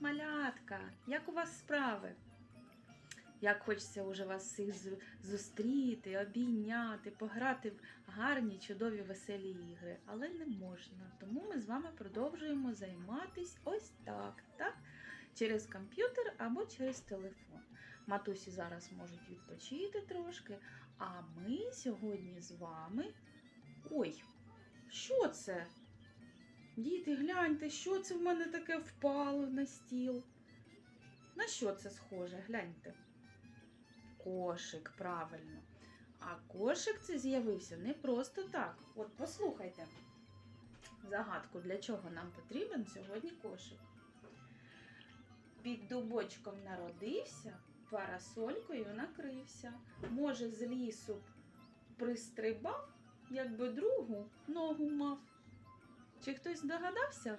малятка! Як у вас справи? Як хочеться уже вас всіх зустріти, обійняти, пограти в гарні, чудові, веселі ігри. Але не можна. Тому ми з вами продовжуємо займатись ось так, так? Через комп'ютер або через телефон. Матусі зараз можуть відпочити трошки, а ми сьогодні з вами. Ой, що це? Діти, гляньте, що це в мене таке впало на стіл. На що це схоже? Гляньте. Кошик, правильно. А кошик це з'явився не просто так. От послухайте загадку, для чого нам потрібен сьогодні кошик. Під дубочком народився, парасолькою накрився. Може, з лісу пристрибав, якби другу ногу мав. Чи хтось здогадався,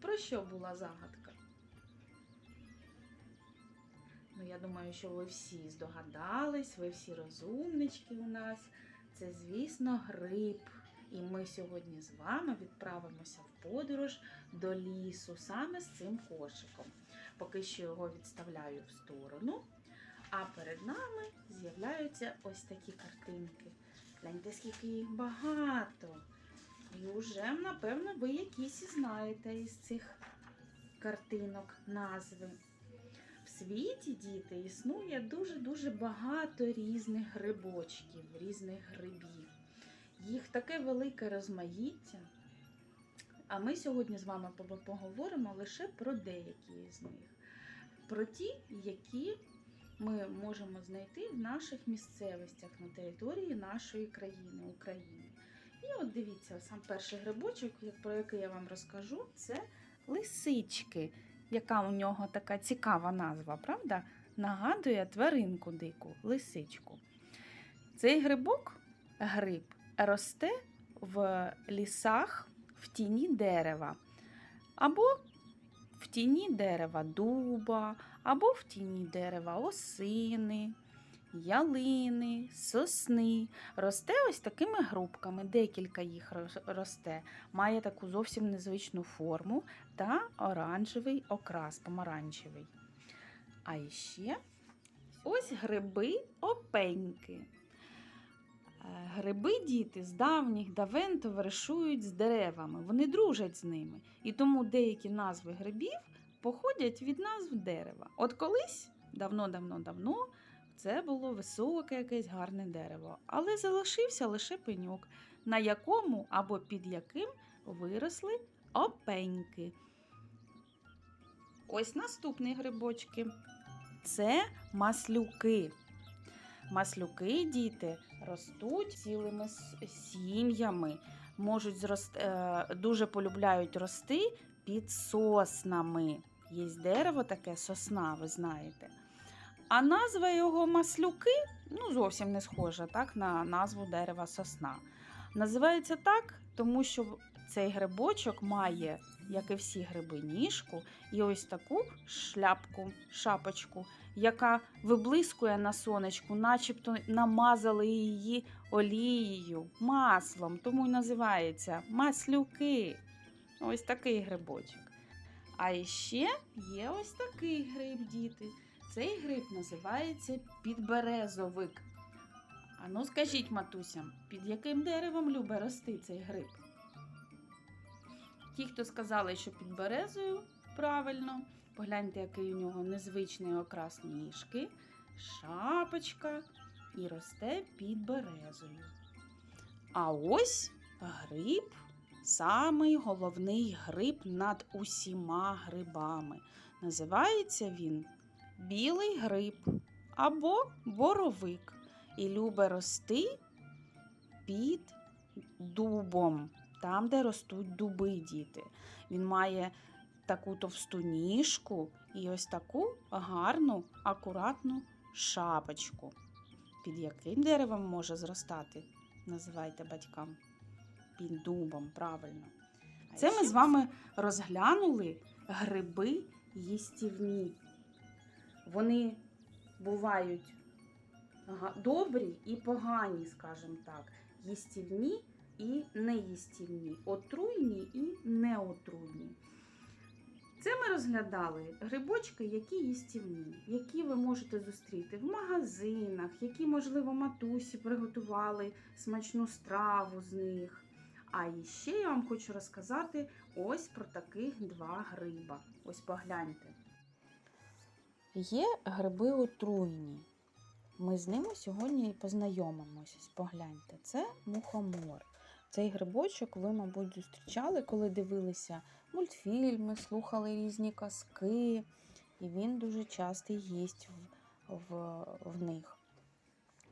про що була загадка? Ну, я думаю, що ви всі здогадались, ви всі розумнички у нас. Це, звісно, гриб. І ми сьогодні з вами відправимося в подорож до лісу саме з цим кошиком. Поки що його відставляю в сторону. А перед нами з'являються ось такі картинки. Гляньте, скільки їх багато. І вже, напевно, ви якісь і знаєте із цих картинок назви. В світі, діти, існує дуже-дуже багато різних грибочків, різних грибів. Їх таке велике розмаїття. А ми сьогодні з вами поговоримо лише про деякі з них. Про ті, які ми можемо знайти в наших місцевостях на території нашої країни, України. І от дивіться, сам перший грибочок, про який я вам розкажу, це лисички, яка у нього така цікава назва, правда? Нагадує тваринку дику, лисичку. Цей грибок, гриб, росте в лісах в тіні дерева. Або в тіні дерева дуба, або в тіні дерева осини, ялини, сосни. Росте ось такими групками, декілька їх росте. Має таку зовсім незвичну форму та оранжевий окрас, помаранчевий. А іще ось гриби опеньки. Е, Гриби діти з давніх давен товаришують з деревами, вони дружать з ними. І тому деякі назви грибів походять від назв дерева. От колись, давно-давно-давно, це було високе якесь гарне дерево, але залишився лише пеньок, на якому або під яким виросли опеньки. Ось наступні грибочки. Це маслюки. Маслюки, діти, ростуть цілими сім'ями, можуть зрости, е, дуже полюбляють рости під соснами. Є дерево таке сосна, ви знаєте. А назва його маслюки ну, зовсім не схожа так, на назву дерева сосна. Називається так, тому що цей грибочок має, як і всі гриби, ніжку і ось таку шляпку, шапочку, яка виблискує на сонечку, начебто намазали її олією, маслом, тому й називається маслюки. Ось такий грибочок. А іще є ось такий гриб, діти. Цей гриб називається підберезовик. А ну скажіть, матусям, під яким деревом любить рости цей гриб? Ті, хто сказали, що під березою, правильно, погляньте, який у нього незвичний окрас ніжки, шапочка і росте під березою. А ось гриб, самий головний гриб над усіма грибами. Називається він білий гриб або боровик і любить рости під дубом, там, де ростуть дуби діти. Він має таку товсту ніжку і ось таку гарну, акуратну шапочку. Під яким деревом може зростати? Називайте батькам. Під дубом, правильно. Це ми з вами розглянули гриби їстівні. Вони бувають добрі і погані, скажімо так, їстівні і неїстівні, отруйні і неотруйні. Це ми розглядали грибочки, які їстівні, які ви можете зустріти в магазинах, які, можливо, матусі приготували смачну страву з них. А іще я вам хочу розказати ось про таких два гриба. Ось погляньте. Є гриби отруйні. Ми з ними сьогодні і познайомимося. Погляньте, це мухомор. Цей грибочок ви, мабуть, зустрічали, коли дивилися мультфільми, слухали різні казки, і він дуже часто їсть в, в, в них.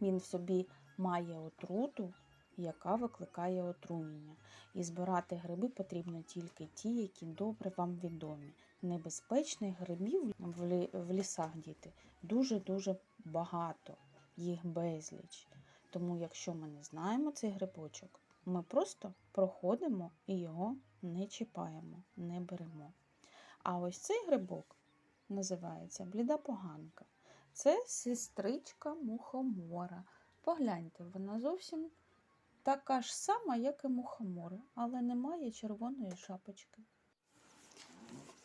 Він в собі має отруту, яка викликає отруєння. І збирати гриби потрібно тільки ті, які добре вам відомі. Небезпечних грибів в, лісах діти дуже-дуже багато, їх безліч. Тому, якщо ми не знаємо цей грибочок, ми просто проходимо і його не чіпаємо, не беремо. А ось цей грибок називається бліда поганка. Це сестричка мухомора. Погляньте, вона зовсім така ж сама, як і мухомор, але не має червоної шапочки.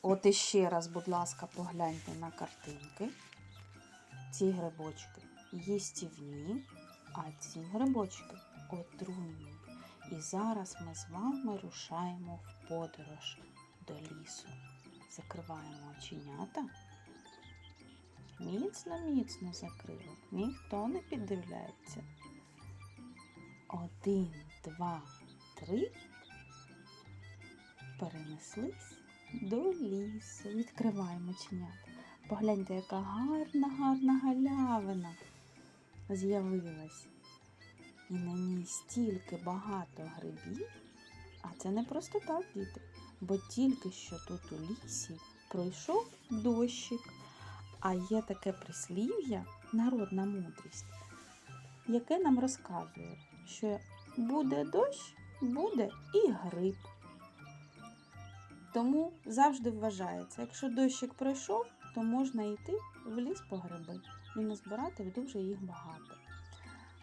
От іще раз, будь ласка, погляньте на картинки. Ці грибочки їстівні, а ці грибочки отруйні. І зараз ми з вами рушаємо в подорож до лісу. Закриваємо оченята. Міцно, міцно закрили. Ніхто не піддивляється. Один, два, три. Перенеслись до лісу. Відкриваємо оченята. Погляньте, яка гарна, гарна галявина з'явилась. І на ній стільки багато грибів. А це не просто так, діти, бо тільки що тут у лісі пройшов дощик. А є таке прислів'я, народна мудрість, яке нам розказує, що буде дощ, буде і гриб. Тому завжди вважається, якщо дощик пройшов, то можна йти в ліс по гриби і назбирати дуже їх багато.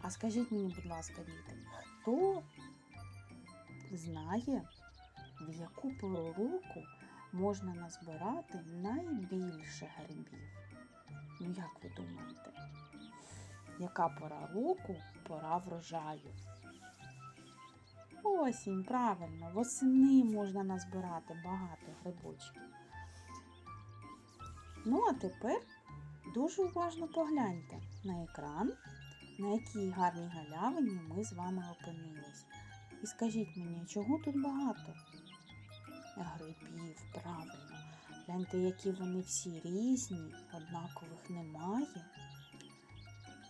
А скажіть мені, будь ласка, діти, хто знає, в яку пору року можна назбирати найбільше грибів? Ну, як ви думаєте? Яка пора року пора врожаю? Осінь, правильно, восени можна назбирати багато грибочків. Ну, а тепер дуже уважно погляньте на екран на якій гарній галявині ми з вами опинились. І скажіть мені, чого тут багато? Грибів, правильно. Гляньте, які вони всі різні, однакових немає.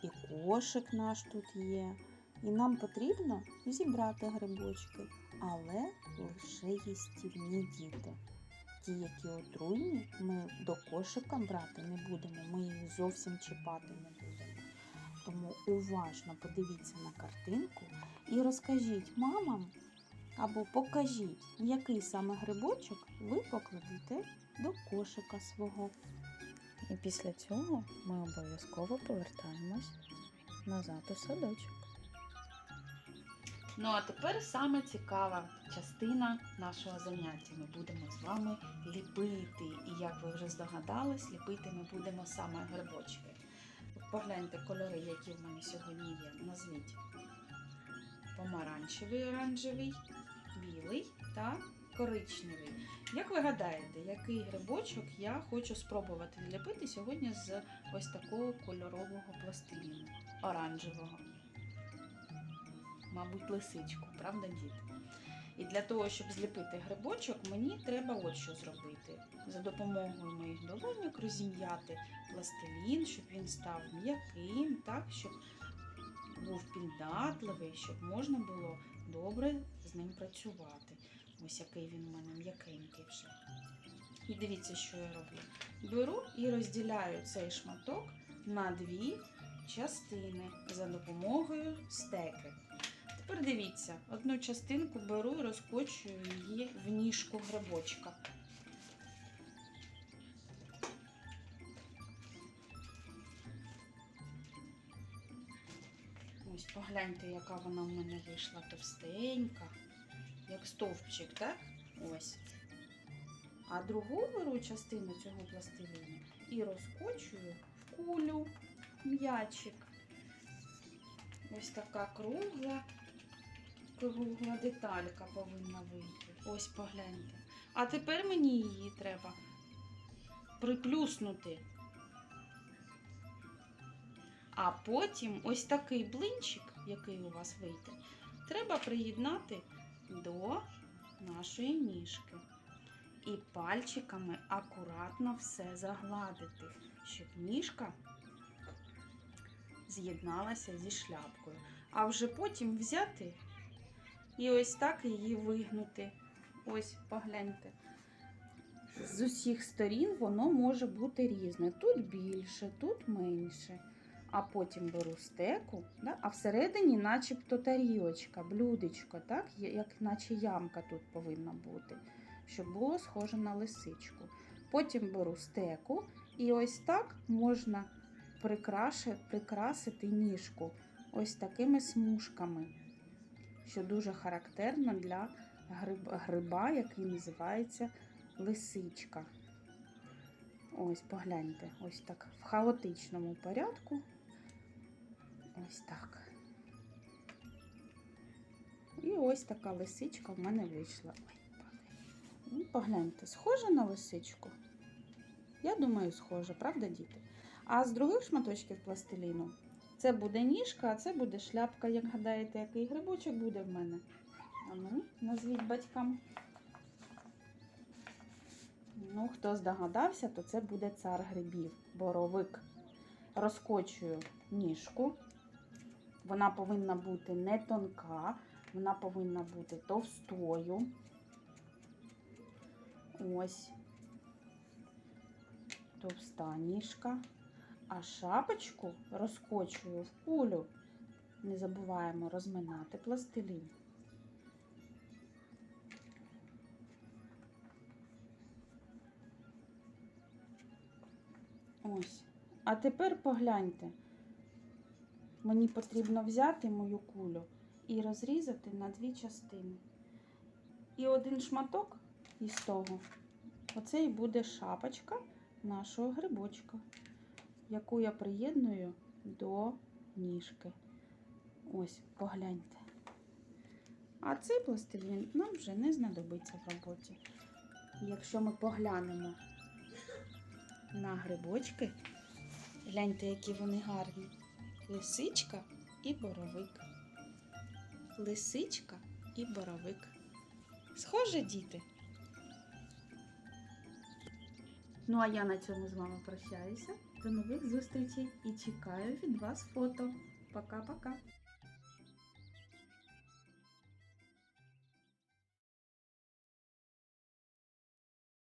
І кошик наш тут є. І нам потрібно зібрати грибочки, але лише їстівні діти. Ті, які отруйні, ми до кошика брати не будемо, ми їх зовсім чіпати не будемо. Тому уважно подивіться на картинку і розкажіть мамам або покажіть, який саме грибочок ви покладете до кошика свого. І після цього ми обов'язково повертаємось назад у садочок. Ну а тепер саме цікава частина нашого заняття. Ми будемо з вами ліпити. І як ви вже здогадались, ліпити ми будемо саме грибочки. Погляньте кольори, які в мене сьогодні є. Назвіть помаранчевий, оранжевий, білий та коричневий. Як ви гадаєте, який грибочок я хочу спробувати зліпити сьогодні з ось такого кольорового пластиліну оранжевого? Мабуть, лисичку, правда, діти? І для того, щоб зліпити грибочок, мені треба от що зробити. За допомогою моїх долоньок розім'яти пластилін, щоб він став м'яким, так, щоб був піддатливий, щоб можна було добре з ним працювати. Ось який він у мене м'якенький вже. І дивіться, що я роблю. Беру і розділяю цей шматок на дві частини за допомогою стеки. Тепер дивіться, одну частинку беру і розкочую її в ніжку грибочка. Ось погляньте, яка вона в мене вийшла товстенька, як стовпчик, так? Ось. А другу беру частину цього пластиліну і розкочую в кулю м'ячик. Ось така кругла, кругла деталька повинна вийти. Ось погляньте. А тепер мені її треба приплюснути. А потім ось такий блинчик, який у вас вийде, треба приєднати до нашої ніжки. І пальчиками акуратно все загладити, щоб ніжка з'єдналася зі шляпкою. А вже потім взяти і ось так її вигнути. Ось, погляньте. З усіх сторін воно може бути різне. Тут більше, тут менше. А потім беру стеку, да? а всередині начебто тарілочка, блюдечко, так? Як наче ямка тут повинна бути, щоб було схоже на лисичку. Потім беру стеку і ось так можна прикрасити ніжку ось такими смужками, що дуже характерно для гриб, гриба, який називається лисичка. Ось, погляньте, ось так в хаотичному порядку. Ось так. І ось така лисичка в мене вийшла. Ой. Ну, погляньте, схожа на лисичку? Я думаю, схожа, правда, діти? А з других шматочків пластиліну це буде ніжка, а це буде шляпка. Як гадаєте, який грибочок буде в мене? А ну, назвіть батькам. Ну, хто здогадався, то це буде цар грибів, боровик. Розкочую ніжку. Вона повинна бути не тонка, вона повинна бути товстою. Ось товста ніжка. А шапочку розкочую в кулю. Не забуваємо розминати пластилін. Ось. А тепер погляньте. Мені потрібно взяти мою кулю і розрізати на дві частини. І один шматок із того, оце і буде шапочка нашого грибочка, яку я приєдную до ніжки. Ось, погляньте. А цей пластилін нам вже не знадобиться в роботі. Якщо ми поглянемо на грибочки, гляньте, які вони гарні. Лисичка і боровик. Лисичка і боровик. Схоже, діти. Ну а я на цьому з вами прощаюся. До нових зустрічей і чекаю від вас фото. Пока-пока.